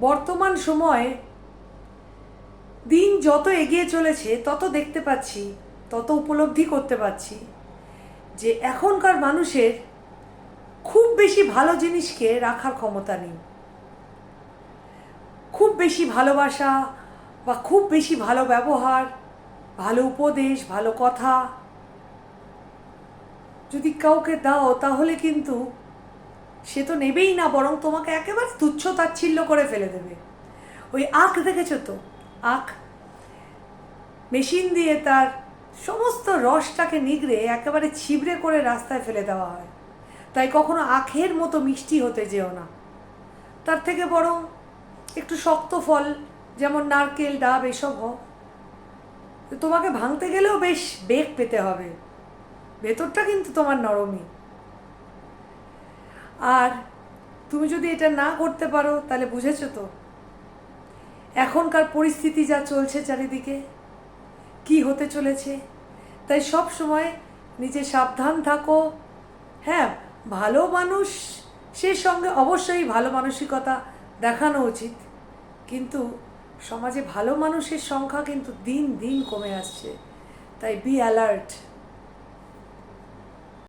বর্তমান সময়ে দিন যত এগিয়ে চলেছে, তত দেখতে পাচ্ছি, তত উপলব্ধি করতে পারছি যে এখনকার মানুষের খুব বেশি ভালো জিনিসকে রাখার ক্ষমতা নেই। খুব বেশি ভালোবাসা বা খুব বেশি ভালো ব্যবহার, ভালো উপদেশ, ভালো কথা যদি কাউকে দাও, তাহলে কিন্তু সে তো নেবেই না, বরং তোমাকে একেবারে তুচ্ছ তাচ্ছিল্য করে ফেলে দেবে। ওই আখ দেখেছ তো? আখ? মেশিন দিয়ে তার সমস্ত রসটাকে নিগড়ে একেবারে ছিবড়ে করে রাস্তায় ফেলে দেওয়া হয়। তাই কখনো আখের মতো মিষ্টি হতে যেও না। তার থেকে বরং একটু শক্ত ফল, যেমন নারকেল, ডাব, এসব হোক। তোমাকে ভাঙতে গেলেও বেশ বেগ পেতে হবে। ভেতরটা কিন্তু তোমার নরমই। আর তুমি যদি এটা না করতে পারো, তাহলে বুঝেছ তো? এখনকার পরিস্থিতি যা চলছে চারিদিকে, কি হতে চলেছে, তাই সব সময় নিজে সাবধান থাকো। হ্যাঁ ভালো মানুষ, সে সঙ্গে অবশ্যই ভালো মানসিকতা দেখানো উচিত। কিন্তু সমাজে ভালো মানুষের সংখ্যা কিন্তু দিন দিন কমে আসছে। তাই বি অ্যালার্ট